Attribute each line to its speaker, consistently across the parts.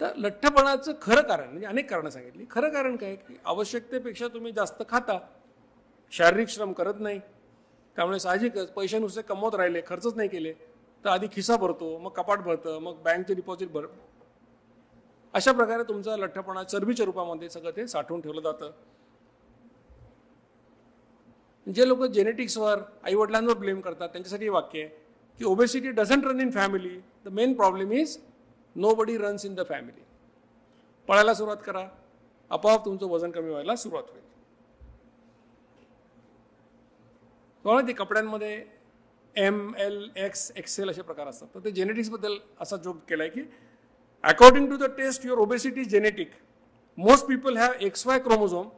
Speaker 1: तर लठ्ठपणाचं खरं कारण म्हणजे अनेक कारणं सांगितली. खरं कारण काय? की आवश्यकतेपेक्षा तुम्ही जास्त खाता. शारीरिक श्रम करत नाही. त्यामुळे साहजिकच पैसे नुसते कमवत राहिले खर्चच नाही केले. तर आधी खिसा भरतो मग कपाट भरतं मग बँकचे डिपॉझिट भर अशा प्रकारे तुमचा लठ्ठपणा चरबीच्या रूपामध्ये सगळं ते साठवून ठेवलं जातं. जे लोक जेनेटिक्सवर आईवडिलांवर ब्लेम करतात त्यांच्यासाठी वाक्य आहे की obesity doesn't run in family the main problem is nobody runs in the family पळायला सुरुवात करा. आपोआप तुमचं वजन कमी व्हायला सुरुवात होईल. तुम्हाला ते कपड्यांमध्ये एम एल एक्स एक्सेल असे प्रकार असतात. तर ते जेनेटिक्सबद्दल असा जोक केला आहे की according to the test your obesity genetic most people have X Y chromosome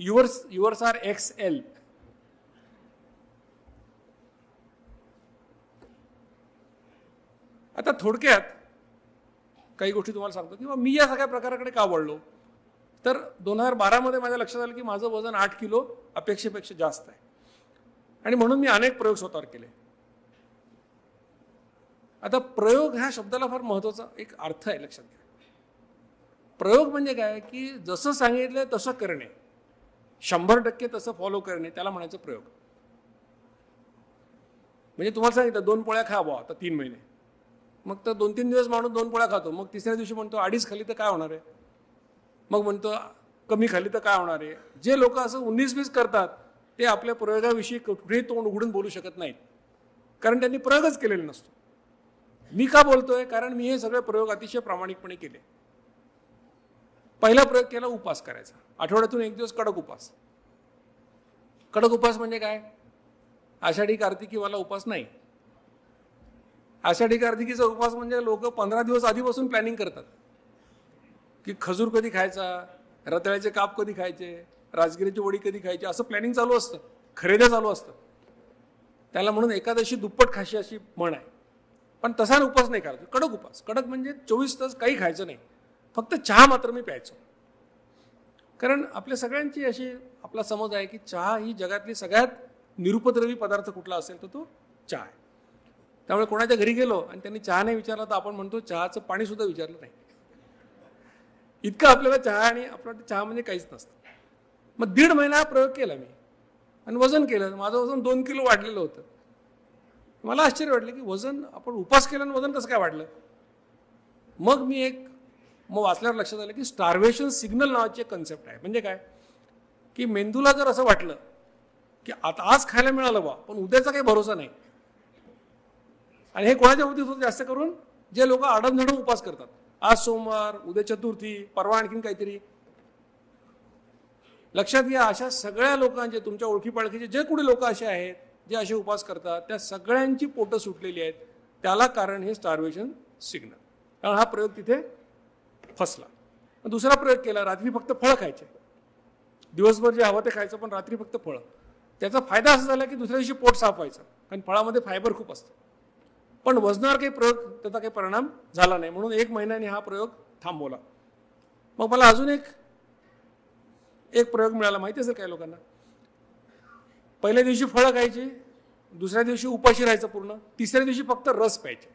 Speaker 1: yours yours are X L आता थोडक्यात काही गोष्टी तुम्हाला सांगतो. किंवा मी या सगळ्या प्रकाराकडे का वळलो? तर दोन हजार बारामध्ये माझ्या लक्षात आलं की माझं वजन आठ किलो अपेक्षेपेक्षा जास्त आहे. आणि म्हणून मी अनेक प्रयोग स्वतःवर केले. आता प्रयोग ह्या शब्दाला फार महत्त्वाचा एक अर्थ आहे लक्षात घ्या. प्रयोग म्हणजे काय? की जसं सांगितलं तसं करणे. शंभर टक्के तसं फॉलो करणे त्याला म्हणायचं प्रयोग. म्हणजे तुम्हाला सांगितलं दोन पोळ्या खा बुवा आता तीन महिने. मग तर दोन तीन दिवस माणूस दोन पोळ्या खातो. मग तिसऱ्या दिवशी म्हणतो अडीच खाली तर काय होणार आहे? मग म्हणतो कमी खाली तर काय होणार आहे? जे लोक असं उन्नीस वीस करतात ते आपल्या प्रयोगाविषयी कुठेही तोंड उघडून बोलू शकत नाहीत. कारण त्यांनी प्रयोगच केलेला नसतो. मी का बोलतोय? कारण मी हे सगळे प्रयोग अतिशय प्रामाणिकपणे केले. पहिला प्रयोग केला उपास करायचा. आठवड्यातून एक दिवस कडक उपास. कडक उपास म्हणजे काय? आषाढी कार्तिकीवाला उपास नाही. आषाढी कार्तिकीचा उपास म्हणजे लोक पंधरा दिवस आधीपासून प्लॅनिंग करतात. की खजूर कधी खायचा रताळ्याचे काप कधी खायचे राजगिरीची वडी कधी खायची असं प्लॅनिंग चालू असतं. खरेद्या चालू असतं. त्याला म्हणून एकादशी दुप्पट खाशी अशी म्हण आहे. पण तसा उपास नाही करायचा. कडक उपास. कडक म्हणजे चोवीस तास काही खायचं नाही. फक्त चहा मात्र मी प्यायचो. कारण आपल्या सगळ्यांची अशी आपला समज आहे की चहा ही जगातली सगळ्यात निरुपद्रवी पदार्थ कुठला असेल तर तो चहा आहे. त्यामुळे कोणाच्या घरी गेलो आणि त्यांनी चहा नाही विचारला तर आपण म्हणतो चहाचं पाणी सुद्धा विचारलं नाही. इतकं आपल्याला चहा आणि आपलं चहा म्हणजे काहीच नसतं. मग दीड महिना हा प्रयोग केला मी. आणि वजन केलं. माझं वजन दोन किलो वाढलेलं होतं. मला आश्चर्य वाटलं की वजन आपण उपास केलं आणि वजन कसं काय वाढलं? मग मी एक मग वाचल्यावर लक्षात आलं की स्टार्वेशन सिग्नल नावाची एक कन्सेप्ट आहे. म्हणजे काय? की मेंदूला जर असं वाटलं की आता आज खायला मिळालं बा पण उद्याचा काही भरोसा नाही. आणि हे कोणाच्या बाबतीत होतं जास्त करून? जे लोक आडमधडम उपास करतात. आज सोमवार उद्या चतुर्थी परवा आणखीन काहीतरी. लक्षात घ्या अशा सगळ्या लोकांचे तुमच्या ओळखी पाळखीचे जे कुठे लोक असे आहेत जे असे उपास करतात त्या सगळ्यांची पोटं सुटलेली आहेत. त्याला कारण हे स्टार्वेशन सिग्नल कारण हा प्रयोग तिथे फसला. दुसरा प्रयोग केला रात्री फक्त फळं खायचे. दिवसभर जे हवं ते खायचं पण रात्री फक्त फळं. त्याचा फायदा असा झाला की दुसऱ्या दिवशी पोट साफ व्हायचं. कारण फळामध्ये फायबर खूप असतं. पण वजनावर काही प्रयोग त्याचा काही परिणाम झाला नाही. म्हणून एक महिन्याने हा प्रयोग थांबवला. मग मला अजून एक एक प्रयोग मिळाला. माहिती असेल काही लोकांना? पहिल्या दिवशी फळं खायची दुसऱ्या दिवशी उपाशी राहायचं पूर्ण तिसऱ्या दिवशी फक्त रस प्यायचे.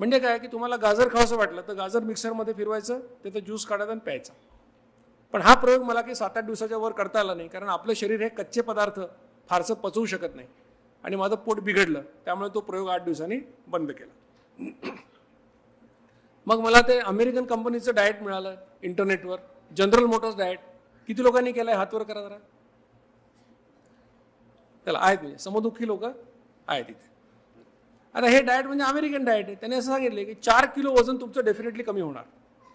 Speaker 1: म्हणजे काय? की तुम्हाला गाजर खावंसं वाटलं तर गाजर मिक्सरमध्ये फिरवायचं त्याचा ज्यूस काढायचं आणि प्यायचा. पण हा प्रयोग मला काही सात आठ दिवसाच्या वर करता आला नाही कारण आपलं शरीर हे कच्चे पदार्थ फारसं पचवू शकत नाही. आणि माझं पोट बिघडलं त्यामुळे तो प्रयोग आठ दिवसांनी बंद केला. मग मला ते अमेरिकन कंपनीचं डाएट मिळालं इंटरनेटवर जनरल मोटर्स डाएट. किती लोकांनी केलंय? हातवर करा जरा. त्याला आहेत म्हणजे समदुःखी लोक आहेत इथे. आता हे डाएट म्हणजे अमेरिकन डाएट आहे. त्याने असं सांगितले की चार किलो वजन तुमचं डेफिनेटली कमी होणार.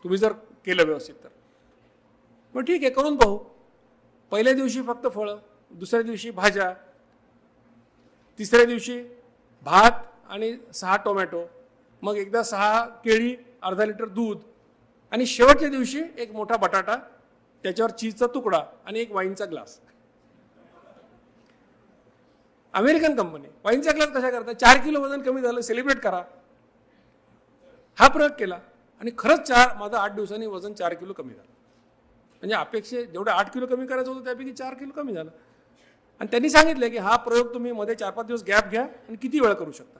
Speaker 1: तुम्ही जर केलं व्यवस्थित तर. मग ठीक आहे करून पाहू. पहिल्या दिवशी फक्त फळं दुसऱ्या दिवशी भाज्या तिसऱ्या दिवशी भात आणि सहा टोमॅटो मग एकदा सहा केळी अर्धा लिटर दूध आणि शेवटच्या दिवशी एक मोठा बटाटा त्याच्यावर चीजचा तुकडा आणि एक वाईनचा ग्लास. अमेरिकन कंपनी वाईनचा ग्लास कशा करता? चार किलो वजन कमी झालं सेलिब्रेट करा. हा प्रयोग केला आणि खरंच चार माझं आठ दिवसांनी वजन चार किलो कमी झालं. म्हणजे अपेक्षे जेवढं आठ किलो कमी करायचं होतं त्यापैकी चार किलो कमी झालं. आणि त्यांनी सांगितलं की हा प्रयोग तुम्ही मध्ये चार पाच दिवस गॅप घ्या आणि किती वेळ करू शकता.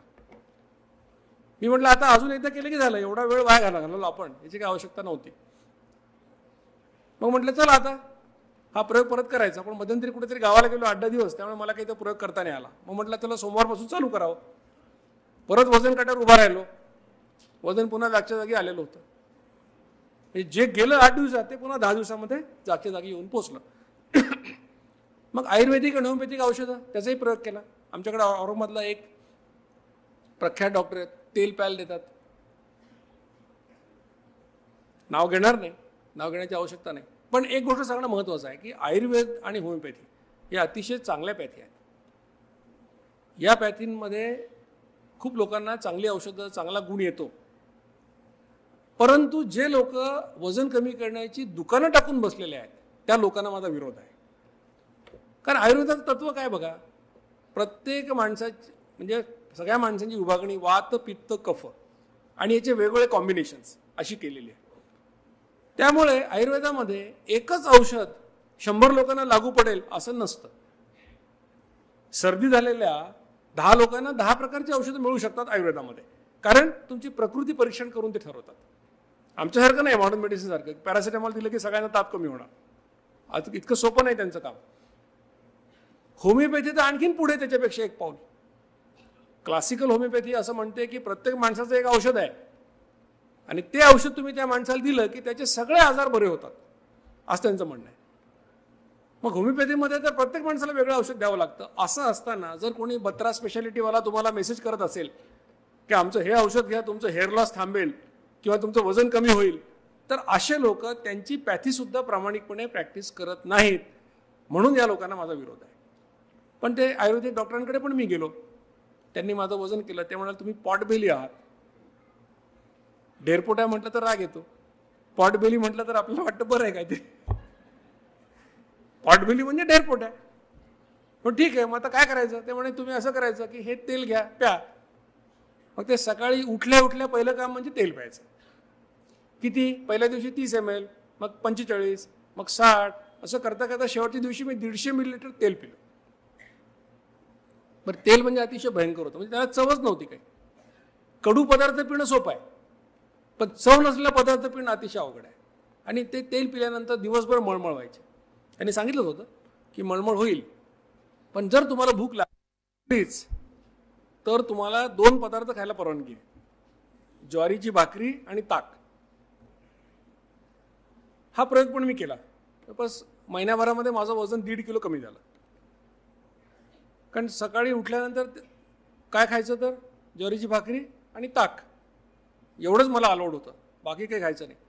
Speaker 1: मी म्हटलं आता अजून एकदा केलं की झालं एवढा वेळ वाया घाला घालवला आपण याची काही आवश्यकता नव्हती. मग म्हटलं चला आता हा प्रयोग परत करायचा. पण मध्यंतरी कुठेतरी गावाला गेलो आठ दिवस त्यामुळे मला काही तो प्रयोग करता नाही आला. मग म्हटलं त्याला सोमवारपासून चालू करावं. परत वजन काट्यावर उभा राहिलो. वजन पुन्हा जागच्या जागी आलेलं होतं. म्हणजे जे गेलं आठ दिवसात ते पुन्हा दहा दिवसामध्ये जागच्या जागी येऊन पोचलं. मग आयुर्वेदिक आणि होमिओपॅथिक औषधं त्याचाही प्रयोग केला. आमच्याकडे औरंगाबादला एक प्रख्यात डॉक्टर आहेत तेल प्यायला देतात. नाव घेणार नाही नाव घेण्याची आवश्यकता नाही. पण एक गोष्ट सांगणं महत्त्वाचं आहे की आयुर्वेद आणि होमिओपॅथी हे अतिशय चांगल्या पॅथी आहेत. या पॅथींमध्ये खूप लोकांना चांगली औषधं चांगला गुण येतो. परंतु जे लोक वजन कमी करण्याची दुकानं टाकून बसलेले आहेत त्या लोकांना माझा विरोध आहे. कारण आयुर्वेदाचं तत्व काय बघा? प्रत्येक माणसाची म्हणजे सगळ्या माणसांची विभागणी वात पित्त कफ आणि याचे वेगवेगळे कॉम्बिनेशन्स अशी केलेली आहे. त्यामुळे आयुर्वेदामध्ये एकच औषध शंभर लोकांना लागू पडेल असं नसतं. सर्दी झालेल्या दहा लोकांना दहा प्रकारची औषधं मिळू शकतात आयुर्वेदामध्ये. कारण तुमची प्रकृती परीक्षण करून ते ठरवतात. आमच्यासारखं नाही मॉडर्न मेडिसिनसारखं पॅरासिटामॉल दिलं की सगळ्यांना ताप कमी होणार. आता इतकं सोपं नाही त्यांचं काम. होमिओपॅथी तर आणखीन पुढे त्याच्यापेक्षा एक पाऊल. क्लासिकल होमिओपॅथी असं म्हणते की प्रत्येक माणसाचं एक औषध आहे. आणि ते औषध तुम्ही त्या माणसाला दिलं की त्याचे सगळे आजार बरे होतात. असं त्यांचं म्हणणं आहे. मग होमिओपॅथीमध्ये तर प्रत्येक माणसाला वेगळं औषध द्यावं लागतं. असं असताना जर कोणी बत्रा स्पेशालिटीवाला तुम्हाला मेसेज करत असेल की आमचं हे औषध घ्या तुमचं हेअर लॉस थांबेल किंवा तुमचं वजन कमी होईल तर असे लोक त्यांची पॅथीसुद्धा प्रामाणिकपणे प्रॅक्टिस करत नाहीत. म्हणून या लोकांना माझा विरोध आहे. पण ते आयुर्वेदिक डॉक्टरांकडे पण मी गेलो. त्यांनी माझं वजन केलं. ते म्हणाले तुम्ही पॉटबेली आहात. ढेरपोट्या म्हटलं तर राग येतो. पॉटबेली म्हटलं तर आपल्याला वाटतं बरं आहे काय ते पॉटबेली म्हणजे ढेरपोट्या. पण ठीक आहे मग आता काय करायचं? ते म्हणे तुम्ही असं करायचं की हे तेल घ्या प्या. मग ते सकाळी उठल्या उठल्या पहिलं काम म्हणजे तेल प्यायचं. किती? पहिल्या दिवशी तीस एम एल मग पंचेचाळीस मग साठ असं करता करता शेवटच्या दिवशी मी दीडशे मिलीलिटर तेल पिलं. बरं तेल म्हणजे अतिशय भयंकर होतं. म्हणजे त्याला चवच नव्हती काही. कडू पदार्थ पिणं सोपं आहे. पण चव नसलेला पदार्थ पिणं अतिशय अवघड आहे. आणि ते तेल पिल्यानंतर दिवसभर मळमळ व्हायचे. त्यांनी सांगितलं होतं की मळमळ होईल. पण जर तुम्हाला भूक लागलीच तर तुम्हाला दोन पदार्थ खायला परवानगी आहे. ज्वारीची भाकरी आणि ताक. हा प्रयोग पण मी केला. बस महिन्याभरामध्ये माझं वजन दीड किलो कमी झालं. कारण सकाळी उठल्यानंतर काय खायचं तर? ज्वारीची भाकरी आणि ताक. एवढंच मला अलाउड होतं. बाकी काही खायचं नाही.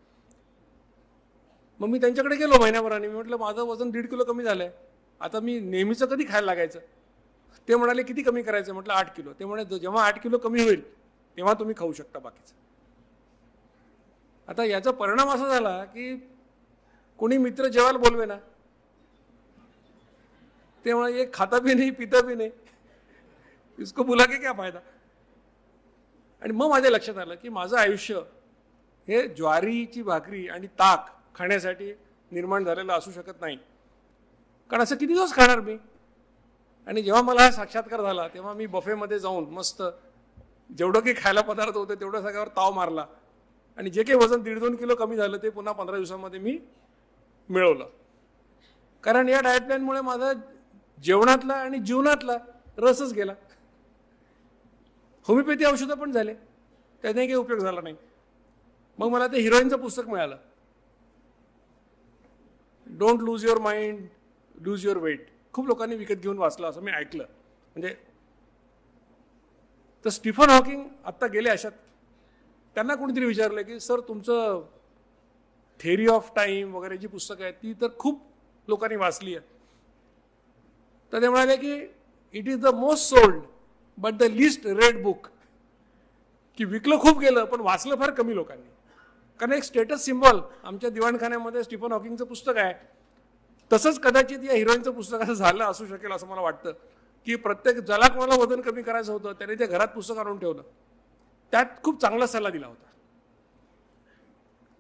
Speaker 1: मग मी त्यांच्याकडे गेलो महिन्याभराने. मी म्हटलं माझं वजन दीड किलो कमी झालं आहे आता मी नेहमीचं कधी खायला लागायचं? ते म्हणाले किती कमी करायचं म्हटलं आठ किलो. ते म्हणे जेव्हा आठ किलो कमी होईल तेव्हा तुम्ही खाऊ शकता बाकीचं. आता याचा परिणाम असा झाला की कोणी मित्र जेवायला बोलवे ना तेव्हा ये खाता भी नाही पिता भी नाही. इसको बुला के क्या फायदा? आणि मग माझ्या लक्षात आलं की माझं आयुष्य हे ज्वारीची भाकरी आणि ताक खाण्यासाठी निर्माण झालेलं असू शकत नाही. कारण असं किती दिवस खाणार मी? आणि जेव्हा मला हा साक्षात्कार झाला तेव्हा मी बफेमध्ये जाऊन मस्त जेवढं काही खायला पदार्थ होते तेवढं सगळ्यावर ताव मारला. आणि जे काही वजन दीड दोन किलो कमी झालं ते पुन्हा पंधरा दिवसामध्ये मी मिळवलं. कारण या डाएट प्लॅनमुळे माझं जेवणातला आणि जीवनातला रसच गेला. होमिओपॅथी औषधं पण झाले. त्याने काही उपयोग झाला नाही. मग मला ते हिरोईनचं पुस्तक मिळालं. Don't lose your mind lose your weight खूप लोकांनी विकत घेऊन वाचलं असं मी ऐकलं. म्हणजे तर स्टीफन हॉकिंग आत्ता गेले अशात. त्यांना कोणीतरी विचारलं की सर तुमचं थेअरी ऑफ टाईम वगैरे जी पुस्तकं आहेत ती तर खूप लोकांनी वाचली आहे. तर ते म्हणाले की it is the most sold but the least read book की विकलं खूप गेलं पण वाचलं फार कमी लोकांनी. कारण एक स्टेटस सिम्बॉल आमच्या दिवाणखान्यामध्ये स्टीफन हॉकिंगचं पुस्तक आहे. तसंच कदाचित या हिरोईनचं पुस्तक असं झालं असू शकेल असं मला वाटतं की प्रत्येक ज्याला कोणाला वजन कमी करायचं होतं त्याने ते घरात पुस्तक आणून ठेवलं. त्यात खूप चांगला सल्ला दिला होता.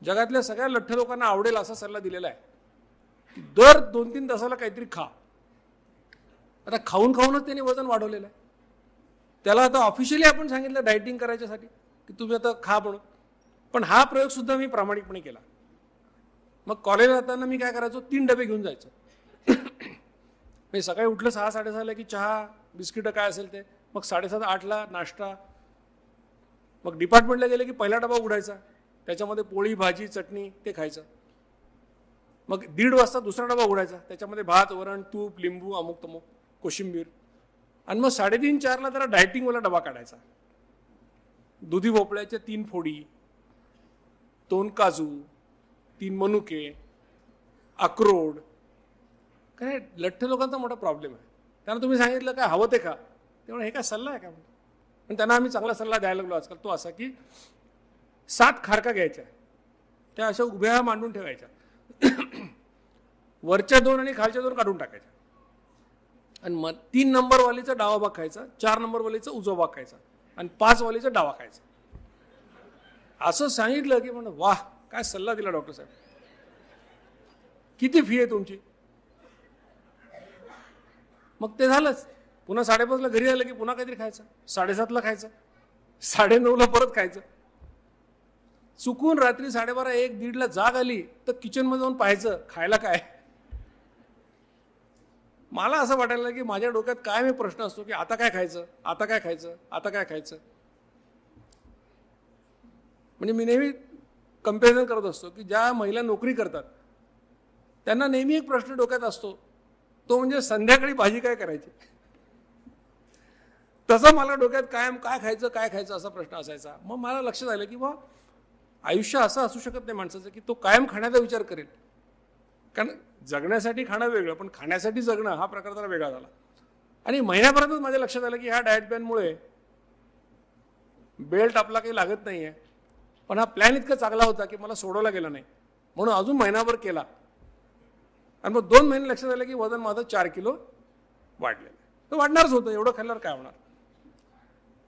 Speaker 1: जगातल्या सगळ्या लठ्ठ लोकांना आवडेल असा सल्ला दिलेला आहे. दर दोन तीन तासाला काहीतरी खा. आता खाऊन खाऊनच त्याने वजन वाढवलेलं आहे. त्याला आता ऑफिशियली आपण सांगितलं डायटिंग करायच्यासाठी की तुम्ही आता खा म्हणून. पण हा प्रयोगसुद्धा मी प्रामाणिकपणे केला. मग कॉलेजला जाताना मी काय करायचो? तीन डबे घेऊन जायचो. म्हणजे सकाळी उठलं सहा साडेसहाला की चहा बिस्किटं काय असेल ते. मग साडेसात आठला नाश्ता. मग डिपार्टमेंटला गेलं की पहिला डबा उघडायचा. त्याच्यामध्ये पोळी भाजी चटणी ते खायचं. मग दीड वाजता दुसरा डबा उघडायचा. त्याच्यामध्ये भात वरण तूप लिंबू अमुक तमुक कोशिंबीर. आणि मग साडेतीन चारला जरा डायटिंगवाला डबा काढायचा. दुधी भोपळ्याच्या तीन फोडी दोन काजू तीन मनुके अक्रोड. काय लठ्ठ लोकांचा मोठा प्रॉब्लेम आहे. त्यांना तुम्ही सांगितलं काय हवं ते का तेवढं हे काय सल्ला आहे का पण त्यांना आम्ही चांगला सल्ला द्यायला लागलो आजकाल. तो असा की सात खारका घ्यायच्या. त्या अशा उभ्या मांडून ठेवायच्या. वरच्या दोन आणि खालच्या दोन काढून टाकायच्या. आणि मग तीन नंबरवालीचा डावा भाग खायचा चार नंबरवालीचा उजवा भाग खायचा आणि पाचवालीचा डावा खायचा. असं सांगितलं की म्हणून वाह काय सल्ला दिला डॉक्टर साहेब? किती फी आहे तुमची? मग ते झालंच. पुन्हा साडेपाचला घरी आलं की पुन्हा काहीतरी खायचं. साडेसातला खायचं. साडेनऊला परत खायचं. चुकून रात्री साडेबारा एक दीडला जाग आली तर किचनमध्ये जाऊन पाहायचं खायला काय? मला असं वाटायला की माझ्या डोक्यात काय मी प्रश्न असतो की आता काय खायचं? आता काय खायचं? आता काय खायचं? म्हणजे मी नेहमी कंपॅरिझन करत असतो की ज्या महिला नोकरी करतात त्यांना नेहमी एक प्रश्न डोक्यात असतो तो म्हणजे संध्याकाळी भाजी काय करायची? तसं मला डोक्यात कायम काय खायचं काय खायचं असा प्रश्न असायचा. मग मला लक्षात आलं की बा आयुष्य असं असू शकत नाही माणसाचं की तो कायम खाण्याचा विचार करेल. कारण जगण्यासाठी खाणं वेगळं पण खाण्यासाठी जगणं हा प्रकार जरा वेगळा झाला. आणि महिन्यापर्यंतच माझ्या लक्षात आलं की ह्या डाएट प्लॅनमुळे बेल्ट आपला काही लागत नाही आहे पण हा प्लॅन इतका चांगला होता की मला सोडवला गेला नाही. म्हणून अजून महिनाभर केला. आणि मग दोन महिने लक्षात आलं की वजन माझं चार किलो वाढलेलं आहे. तर वाढणारच होतं एवढं खाल्ल्यावर काय होणार?